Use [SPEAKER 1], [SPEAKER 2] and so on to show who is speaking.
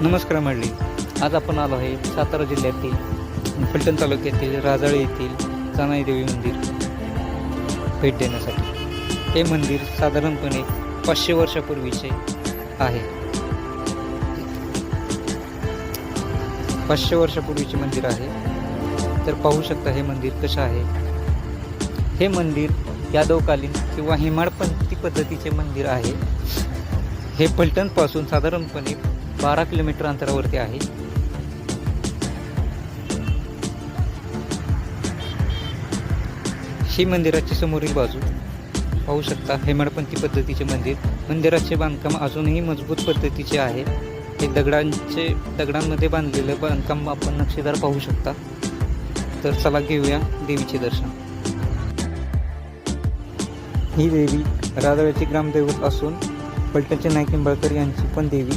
[SPEAKER 1] नमस्कार मंडळी. आज आपण आलो आहे सातारा जिल्ह्यातील फलटण तालुक्यातील राजाळे येथील देवी मंदिर भेट देण्यासाठी. हे मंदिर साधारणपणे पाचशे वर्षापूर्वीचे आहे. पाचशे वर्षापूर्वीचे मंदिर आहे. तर पाहू शकता हे मंदिर कसं आहे. हे मंदिर यादवकालीन किंवा हिमाडपंथी पद्धतीचे मंदिर आहे. हे फलटणपासून साधारणपणे बारा किलोमीटर अंतरावरती आहे. शिव मंदिराची समोरील बाजू. पाहू शकता हेमाडपंथी पद्धतीचे मंदिर. मंदिराचे बांधकाम अजूनही मजबूत पद्धतीचे आहे. हे दगडांचे दगडांमध्ये बांधलेलं बांधकाम आपण नक्षीदार पाहू शकता. तर चला घेऊया देवीचे दर्शन. ही देवी राजवाड्याची ग्रामदैवत असून पलटणचे नाईक निंबाळकर यांची पण देवी.